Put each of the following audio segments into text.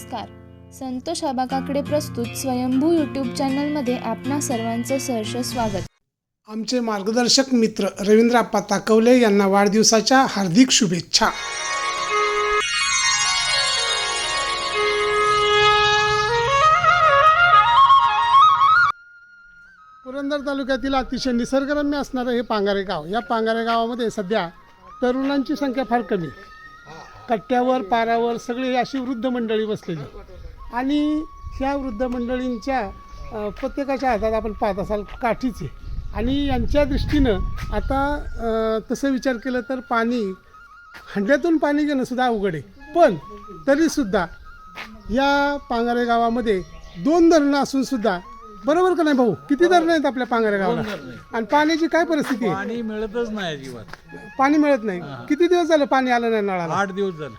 नमस्कार. संतोष अबाकाकडे प्रस्तुत स्वयंभू यूट्यूब चॅनलमध्ये आपणा सर्वांचं सहर्ष स्वागत. आमचे मार्गदर्शक मित्र रवींद्र आप्पा ताकवले यांना वाढदिवसाच्या हार्दिक शुभेच्छा. पुरंदर तालुक्यातील अतिशय निसर्गरम्य असणारं हे पांगारे गाव. या पांगारे गावामध्ये सध्या तरुणांची संख्या फार कमी कट्ट्यावर पारावर सगळी अशी वृद्ध मंडळी बसलेली. आणि ह्या वृद्ध मंडळींच्या प्रत्येकाच्या हातात आपण पाहत असाल काठीचे आणि यांच्या दृष्टीनं आता तसं विचार केलं तर पाणी हंड्यातून पाणी घेणं सुद्धा अवघड आहे. पण तरीसुद्धा या पांगारे गावामध्ये दोन धरणं असून सुद्धा बरोबर का नाही भाऊ? किती धरणं आहेत आपल्या पांगारे गावाला? आणि पाण्याची काय परिस्थिती? आहे पाणी मिळतच नाही अजिबात. पाणी मिळत नाही. किती दिवस झालं पाणी आलं नाही नळाला? आठ दिवस झालं.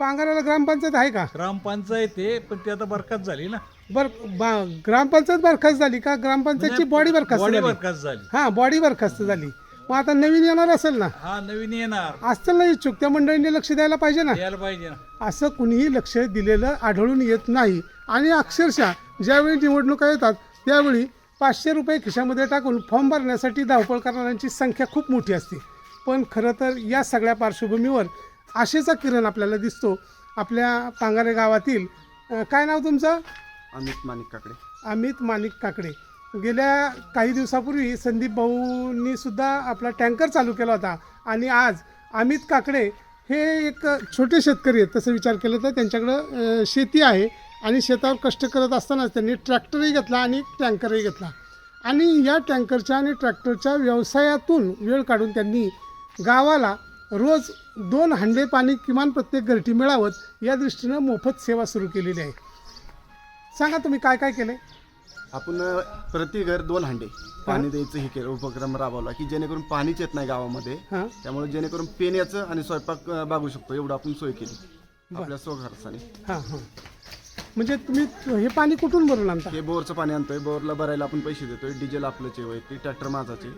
पांगाराला ग्रामपंचायत आहे का? ग्रामपंचायत आहे पण ती आता बरखास्त झाली ना. बर बा- ग्रामपंचायत बरखास्त झाली का? ग्रामपंचायतची बॉडी बरखास्त बॉडी झाली. बरखास्त झाली. हा बॉडी बरखास्त झाली. मग आता नवीन येणार असेल ना? हा नवीन येणार. असतील ना इच्छुक. त्या मंडळींनी लक्ष द्यायला पाहिजे ना? यायला पाहिजे ना. असं कुणीही लक्ष दिलेलं आढळून येत नाही. आणि अक्षरशः ज्यावेळी निवडणुका येतात त्यावेळी पाचशे रुपये खिशामध्ये टाकून फॉर्म भरण्यासाठी धावपळ करणाऱ्यांची संख्या खूप मोठी असते. पण खरं तर या सगळ्या पार्श्वभूमीवर आशेचा किरण आपल्याला दिसतो. आपल्या पांगारे गावातील काय नाव तुमचं? अमित माणिक काकडे. अमित माणिक काकडे. गेल्या काही दिवसापूर्वी संदीप भाऊंनी सुद्धा आपला टँकर चालू केला होता. आणि आज अमित काकडे हे एक छोटे शेतकरी आहेत तसं विचार केलं तर त्यांच्याकडं शेती आहे. आणि शेतावर कष्ट करत असतानाच त्यांनी ट्रॅक्टरही घेतला आणि टँकरही घेतला. आणि या टँकरच्या आणि ट्रॅक्टरच्या व्यवसायातून वेळ काढून त्यांनी गावाला रोज दोन हंडे पाणी किमान प्रत्येक घरटी मिळावं या दृष्टीनं मोफत सेवा सुरू केलेली आहे. सांगा तुम्ही काय काय केलं आपण प्रति घर दोन हांडे पाणी द्यायचं हे केलं उपक्रम राबवला की जेणेकरून पाणीच येत नाही गावामध्ये. हां. त्यामुळे जेणेकरून पिण्याचं आणि स्वयंपाक अ, बागू शकतो एवढं आपण सोय केली. आपल्या स्वखर्चाने हां हां. म्हणजे तुम्ही हे पाणी कुठून भरून आणता? हे बोरचं पाणी आणतोय. बोरला भरायला आपण पैसे देतोय. डिझेल आपलंच आहे वैयक्तिक ट्रॅक्टर माझाचे.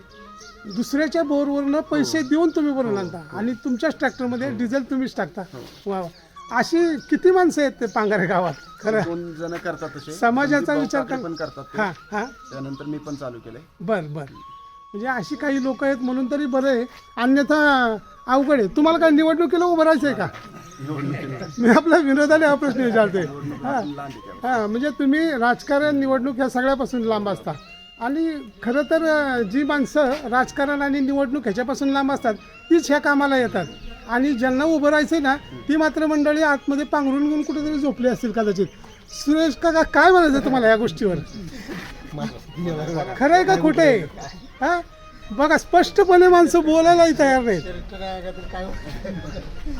दुसऱ्याच्या बोरवरनं पैसे देऊन तुम्ही भरून आणता. आणि तुमच्याच ट्रॅक्टरमध्ये डिझेल तुम्हीच टाकता. वा वा. अशी किती माणसं आहेत ते पांगारे गावात? खरं. दोन जण करतात तसे. समाजाचा भाऊ विचार कर- पण करतात ते. हां हां. त्यानंतर मी पण चालू केलंय. बर बर. म्हणजे अशी काही लोक आहेत म्हणून तरी बरं आहे. अन्यथा अवघड आहे. तुम्हाला काय निवडणुकीला उभं राहायचं आहे का मी आपला विनोदाने हा प्रश्न विचारतोय. हां हां म्हणजे तुम्ही राजकारण निवडणूक ह्या सगळ्यापासून लांब असता. आणि खरं तर जी माणसं राजकारण आणि निवडणूक ह्याच्यापासून लांब असतात तीच ह्या कामाला येतात. आणि ज्यांना उभं राहायचं ना ती मात्र मंडळी आतमध्ये पांघरून घेऊन कुठेतरी झोपली असतील कदाचित. सुरेश काका काय म्हणायचं तुम्हाला या गोष्टीवर? खरं आहे का खोटं आहे? हा? बघा स्पष्टपणे माणसं बोलायलाही तयार नाहीत.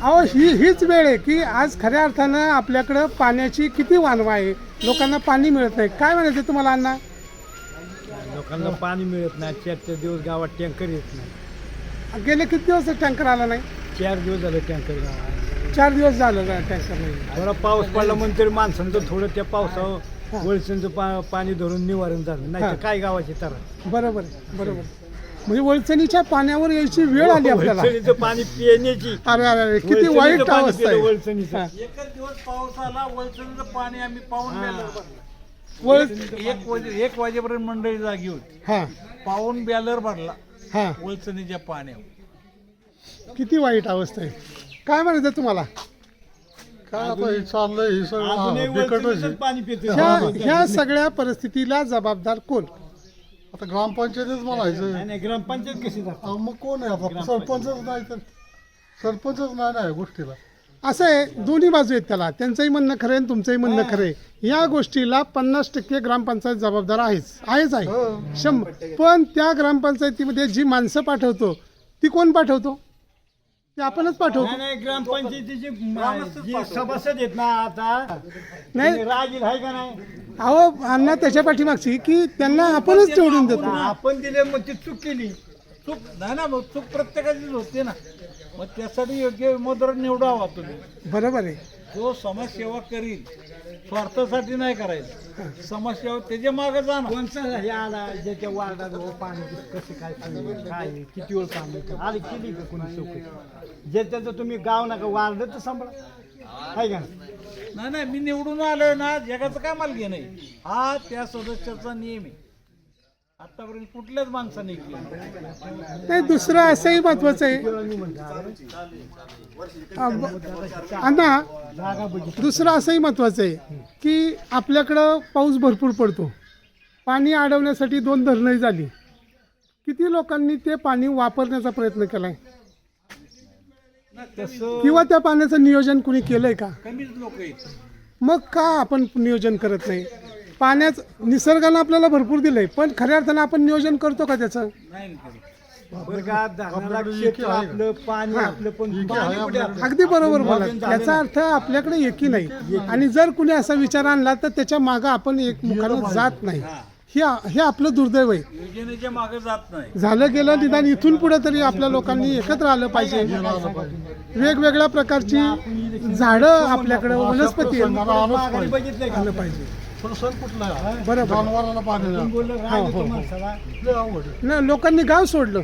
अहो ही हीच वेळ आहे की आज खऱ्या अर्थानं आपल्याकडं पाण्याची किती वानवा आहे. लोकांना पाणी मिळत नाही. काय म्हणायचं तुम्हाला अण्णा? लोकांना पाणी मिळत नाही. चार चार दिवस गावात टँकर येत नाही. गेले किती दिवस टँकर आला नाही? चार दिवस झाले टँकर गावात. चार दिवस झालं टँकर नाही. थोडा पाऊस पडला म्हणून तरी माणसांचं थोडं त्या पावसावर वळसांचं पा पाणी धरून निवारण झालं. नाही तर काय गावाची तर बरोबर आहे, बरोबर म्हणजे वळचणीच्या पाण्यावर यायची वेळ आली आपल्याला. वळसणीचं पाणी पिण्याची. अरे अरे अरे किती वळसणीचं वाईट पाणी अवस्था पिलं, आहे. वळसणीचं. हा. एकच दिवस पाऊस आला वळसणीचं पाणी आम्ही पाहून बॅलर वळ एक वाजे एक वाजेपर्यंत मंडळी जागी होती. हा. पाऊन बॅलर भरला. हा. वळसणीच्या पाण्यावर. किती वाईट अवस्था आहे. काय म्हणायचं तुम्हाला? काय आता हे चाललंय हे सगळं अजूनही हा, बिकटच वळसणीचंच आहे. पाणी पितो ह्या ह्या सगळ्या परिस्थितीला जबाबदार कोण? आता ग्रामपंचायतच म्हणायचं. नाही नाही ग्रामपंचायत कशी जात? अहो, मग कोण आहे आता? सरपंचच नाही तर सरपंचच नाही ना या गोष्टीला. असं आहे दोन्ही बाजू आहेत त्याला. त्यांचंही म्हणणं खरं आहे आणि तुमचंही म्हणणं खरं आहे. या गोष्टीला पन्नास टक्के ग्रामपंचायत जबाबदार आहेच. आहेच आहे. शंभर पण त्या ग्रामपंचायतीमध्ये जी माणसं पाठवतो ती कोण पाठवतो? ते आपणच पाठवतो. नाही नाही ग्रामपंचायतीचे जे सभासद आहेत ना आता नाही. राजील आहे का नाही? अहो अण्णा त्याच्या पाठीमागची की त्यांना आपणच निवडून देतो. आपण दिले मग ती चूक केली. चूक नाही ना मग चूक प्रत्येकाचीच होते ना. मग त्यासाठी योग्य उमेदवार निवडावा तुम्ही. बरोबर आहे. जो समाजसेवा करील स्वार्थासाठी नाही करायचं. समाजसेवा त्याच्यामागे जाणार कोणचा हे आला ज्याच्या वार्डात पाणी कसं काय काय किती वेळ काम आली केली का कोणी चौकशी ज्याच्याचं तुम्ही गाव नका वार्ड तर सांभाळा. आहे का नाही? नाही मी निवडून आलोय ना जगाचं काय मालकी नाही हा त्या सदस्याचा नियम आहे. आतापर्यंत कुठल्याच माणसाने नाही. दुसरं असंही महत्वाचं आहे. अण्णा दुसरं असंही महत्वाचं आहे की आपल्याकडं पाऊस भरपूर पडतो. पाणी अडवण्यासाठी दोन धरणंही झाली. किती लोकांनी ते पाणी वापरण्याचा प्रयत्न केलाय? किंवा त्या पाण्याचं नियोजन कुणी केलंय का? कमीच लोक आहेत. मग का आपण नियोजन करत नाही? पाण्याच निसर्गानं आपल्याला भरपूर दिलंय. पण खऱ्या अर्थानं आपण नियोजन करतो का त्याचं? नाही करत. बरं का धरणाला क्षेत्र आपलं पाणी आपलं पण पाणी कुठे आपलं? अगदी बरोबर बोला याचा अर्थ आपल्याकडे एकी नाही. आणि जर कुणी असा विचार आणला तर त्याच्या मागं आपण एकमुखानं जात नाही. हे. हे आपलं दुर्दैव आहे. योजनेच्या मागे जात नाही. झालं गेलं निदान इथून पुढे तरी आपल्या लोकांनी एकत्र आलं पाहिजे. वेगवेगळ्या प्रकारची झाडं आपल्याकडे वनस्पती आहेत. माघारी बघितलंय का? आलं पाहिजे. पण सण कुठला आहे? बरोबर जनावराला पाणी नाही बोललं हो, हो, येतो हो. माणसाला. लय अवघड आहे. नाही लोकांनी गाव सोडलं.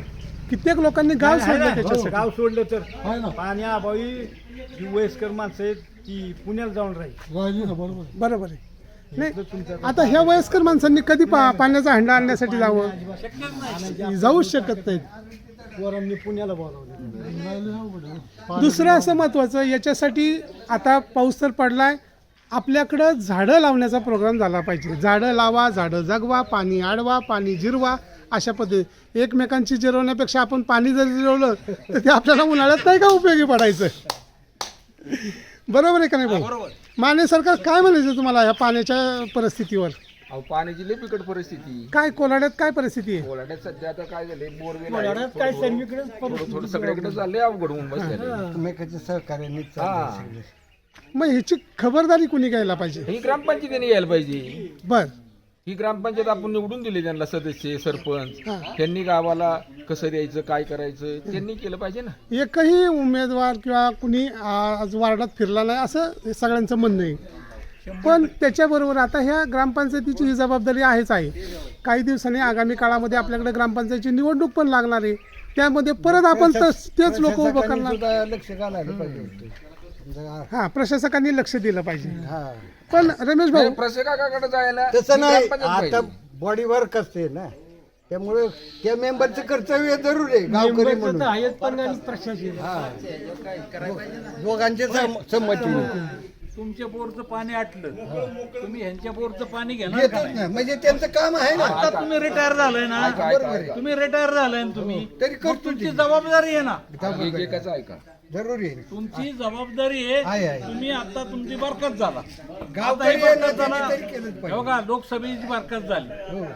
कित्येक लोकांनी गाव सोडलं ना? त्याच्यासाठी. गाव सोडलं तर. आहे ना. पाणी अभावी जी वयस्कर माणसं आहेत ती पुण्याला जाऊन राहील. राहिली ना बरोबर आहे. बरोबर आहे. नाही आता ह्या वयस्कर माणसांनी कधी पा पाण्याचा हंडा आणण्यासाठी जावं? जाऊच शकत नाहीत. पोरांनी पुण्याला बोलावलं. नाही, अवघड आहे. दुसरं असं महत्त्वाचं याच्यासाठी आता पाऊस तर पडलाय. आपल्याकडं झाडं लावण्याचा प्रोग्राम झाला पाहिजे. झाडं लावा झाडं जगवा पाणी अडवा पाणी जिरवा अशा पद्धती. एकमेकांची जिरवण्यापेक्षा आपण पाणी जर जिरवलं तर ते आपल्याला उन्हाळ्यात नाही का उपयोगी पडायचं? बरोबर आहे का नाही भाऊ? माने सरकार काय म्हणायचं तुम्हाला या पाण्याच्या परिस्थितीवर? अहो पाण्याची लई बिकट परिस्थिती. काय कोलाड्यात काय परिस्थिती आहे? कोलाड्यात सध्या आता काय झाले बोरवेल कोलाड्यात काय सर्वीकडेच थोडं सगळीकडे चाललंय अवघड होऊन बसले एकमेकाच्या सहकार्याने हा. मग ह्याची खबरदारी कुणी घ्यायला पाहिजे? ही ग्रामपंचायतीने यायला पाहिजे. बर. ही ग्रामपंचायत आपण निवडून दिली त्यांना सदस्य सरपंच. हा. त्यांनी गावाला कसं द्यायचं काय करायचं त्यांनी केलं पाहिजे ना. एकही उमेदवार किंवा कुणी आज वार्डात फिरला नाही असं सगळ्यांचं म्हणणं आहे. पण त्याच्याबरोबर आता ह्या ग्रामपंचायतीची ही जबाबदारी आहेच आहे. काही दिवसांनी आगामी काळामध्ये आपल्याकडे ग्रामपंचायतीची निवडणूक पण लागणार आहे. त्यामध्ये परत आपण तस- तेच लोक उभं करणार. लक्ष घालायला पाहिजे होतं. हा प्रशासकांनी लक्ष दिलं पाहिजे. हा. पण रमेश भाऊ प्रशासकाकडे जायला तसं ही नाही ग्रामपंचायत आता पाहिजे. बॉडी वर्क असते ना. त्यामुळे त्या मेंबरचं कर्तव्य जरूर आहे गावकरी म्हणून. दोघांच्या सम- संमतीने तुमच्या बोरचं पाणी आटलं. तुम्ही ह्यांच्या बोरचं पाणी घेणार का येतच नाही? नाही. म्हणजे त्यांचं काम आहे ना. आता तुम्ही रिटायर झालाय ना. बरोबर आहे तुम्ही रिटायर झालाय ना तुम्ही. तरी मग करतो तुमची ते. जबाबदारी आहे ना. एकेकाचं ऐका. जरुरी आहे. तुमची जबाबदारी आहे, आहे आहे. तुम्ही आता तुमची बरकत झाला. गावकरी आता ही आहे ना, बरकत त्यांनी झाला. तरी केलंच पाहिजे. हे बघा लोकसभेची बरकत झाली.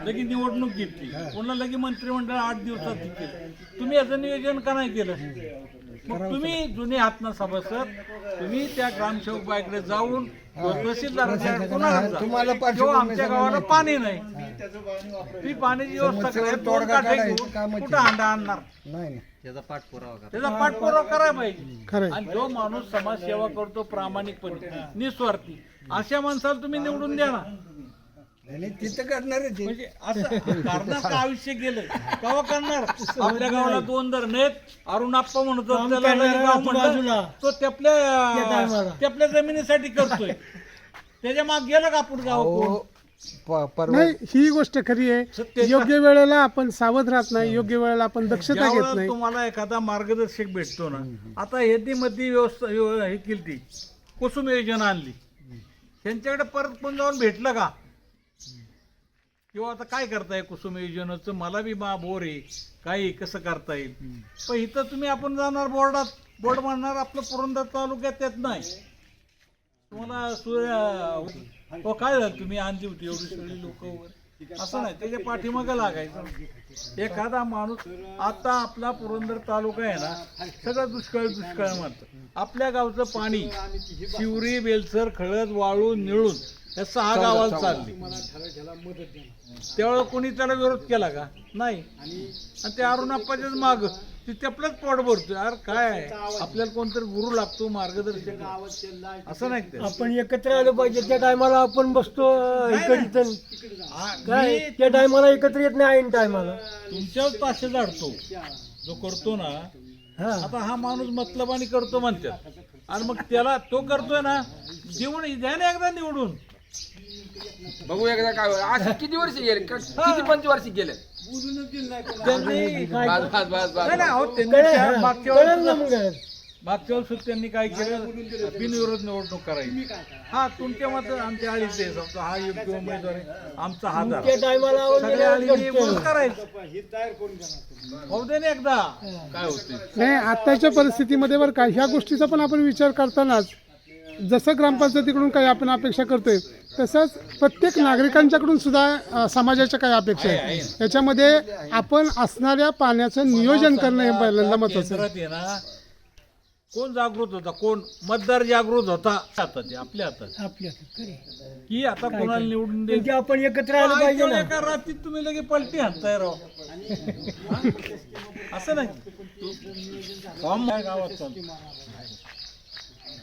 लगी निवडणूक घेतली. पुन्हा लगी मंत्रिमंडळ आठ दिवसात केलं तुम्ही याचं नियोजन का नाही केलं? मग तुम्ही जुने आहात ना सभासद तुम्ही त्या ग्रामसेवक बाईकडे जाऊन किंवा आमच्या गावाला पाणी नाही. तुम्ही पाण्याची व्यवस्था करा. दोन तोडगा काठे काढायचं घेऊन कामाची. कुठं अंडा आणणार? नाही ना त्याचा पाठपुरावा करायला पाहिजे. आणि जो माणूस समाजसेवा करतो प्रामाणिकपणे निस्वार्थी अशा माणसाला तुम्ही निवडून द्या ना. तिथं करणारच आहे. म्हणजे असं करणार का आयुष्य गेलं केव्हा करणार. आपल्या गावाला दोन धरण आहेत अरुण आप्पा म्हणतो त्याला गाव तो त्यापल्या त्यापल्या जमिनीसाठी करतोय. त्याच्या माग गेलं का आपण गाव नाही ही गोष्ट खरी आहे. योग्य वेळेला आपण सावध राहत नाही योग्य वेळेला आपण दक्षता घेत नाही. तुम्हाला एखादा मार्गदर्शक भेटतो ना. आता ह्यांनी मध्ये व्यवस्था व्यव- हे केली ती कुसुम योजना आणली. त्यांच्याकडे परत पण जाऊन भेटलं का? किंवा आता काय करताय कुसुम योजनेचं? मला बी मा बोर आहे. काही कसं करता येईल? पण इथं तुम्ही आपण जाणार बोर्डात. बोर्ड मारणार आपलं पुरंदर तालुक्यात येत नाही. तुम्हाला सूर्य हो काय झालं? तुम्ही आणली होती एवढी सगळी लोक असं नाही. त्याच्या पाठीमागं लागायचं. एखादा माणूस आता आपला पुरंदर तालुका आहे ना सगळं दुष्काळ दुष्काळ म्हणतं आपल्या गावचं पाणी शिवरी बेलसर खळद वाळून निळून या सहा गावाला चालली. त्यावेळेला कोणी त्याला विरोध केला का? नाही. आणि ते अरुण अप्पाच्याच माग. ती त्यापलंच पोट भरतोय. अरे काय आहे? आपल्याला कोणतरी गुरु लागतो मार्गदर्शक असं नाही ते. आपण एकत्र आलं पाहिजे. त्या टायमाला आपण बसतो इकडे आ- काय मी त्या टायमाला एकत्र येत नाही ऐन टायमाला. तुमच्यावर ताशे झाडतो. जो करतो ना हा. आता हा माणूस मतलबानी करतो म्हणतात. आणि मग त्याला तो करतोय ना देऊन द्या ना एकदा निवडून. बघू एकदा काय. आज किती वर्ष गेले? क- किती पंचवार्षिक गेले? त्यांनी बस बस बस नाही, बस. नाही, अहो, त्यांनी कळेल त्या ना, मागच्या कळेल ना वेळेस मग. मागच्या वेळेस त्यांनी काय केलं? बिनविरोध निवडणूक करायची. हा तुमच्या मत आमच्या आळीचे आहे समजा. हा योग्य उमेदवार आहे. आमचा हा त्या झाला. टायमाला सगळ्या आळीने मत करायचं. होऊ दे ना एकदा. काय होते नाही आत्ताच्या परिस्थितीमध्ये बरं का ह्या गोष्टीचा पण आपण विचार करतानाच जसं ग्रामपंचायतीकडून काही आपण अपेक्षा करतोय तसंच प्रत्येक नागरिकांच्याकडून सुद्धा समाजाच्या काही अपेक्षा आहेत याच्यामध्ये आपण असणाऱ्या पाण्याचं नियोजन करणं हे पहिल्यांदा महत्वाचं कोण जागृत होता कोण मतदार जागृत होता हातात आहे, आपल्या हातात आपल्या. की आता कोणाला निवडून दे म्हणजे आपण एकत्र आलं पाहिजे ना एका रात्रीत तुम्ही लगे पलटी हाणताय राव हा? असं नाही फॉर्म काय गावात चालतो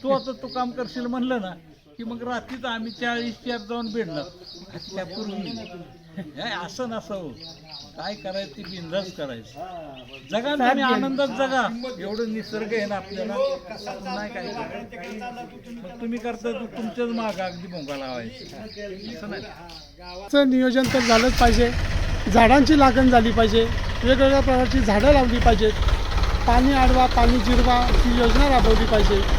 तू आता तू काम करशील म्हणलं ना की मग रात्रीच आम्ही चाळीस चार जाऊन भेटणार त्यापूर्वी हे असं नसावं हो. काय करायचं ते बिंदास करायचं. जगा ना तुम्ही आनंदात जगा. एवढं निसर्ग आहे ना आपल्याला. नाही काय मग तुम्ही करता तुमच्याच माग अगदी भोंगा लावायची. असं नाही. नियोजन तर झालंच पाहिजे. झाडांची लागण झाली पाहिजे. वेगवेगळ्या प्रकारची झाडं लावली पाहिजेत. पाणी आडवा पाणी जिरवा ही योजना राबवली पाहिजे.